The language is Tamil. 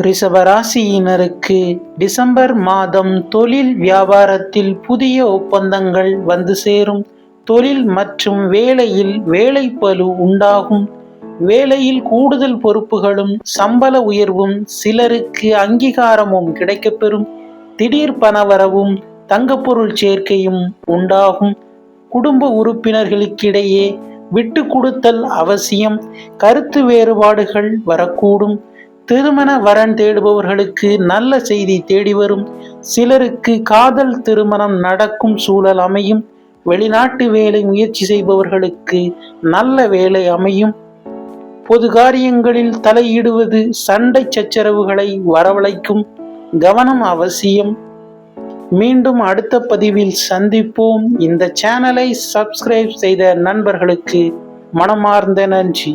ரிஷபராசியினருக்கு டிசம்பர் மாதம் தொழில் வியாபாரத்தில் புதிய ஒப்பந்தங்கள் வந்து சேரும். தொழில் மற்றும் வேலையில் வேலை வேலைப்பளு உண்டாகும். வேலையில் கூடுதல் பொறுப்புகளும் சம்பள உயர்வும் சிலருக்கு அங்கீகாரமும் கிடைக்கப்பெறும். திடீர் பணவரவும் தங்கப்பொருள் சேர்க்கையும் உண்டாகும். குடும்ப உறுப்பினர்களுக்கிடையே விட்டு கொடுத்தல் அவசியம். கருத்து வேறுபாடுகள் வரக்கூடும். திருமண வரன் தேடுபவர்களுக்கு நல்ல செய்தி தேடி வரும். சிலருக்கு காதல் திருமணம் நடக்கும் சூழல் அமையும். வெளிநாட்டு வேலை முயற்சி செய்பவர்களுக்கு நல்ல வேலை அமையும். பொது காரியங்களில் தலையிடுவது சண்டை சச்சரவுகளை வரவழைக்கும் கவனம் அவசியம். மீண்டும் அடுத்த பதிவில் சந்திப்போம். இந்த சேனலை சப்ஸ்கிரைப் செய்த நண்பர்களுக்கு மனமார்ந்த நன்றி.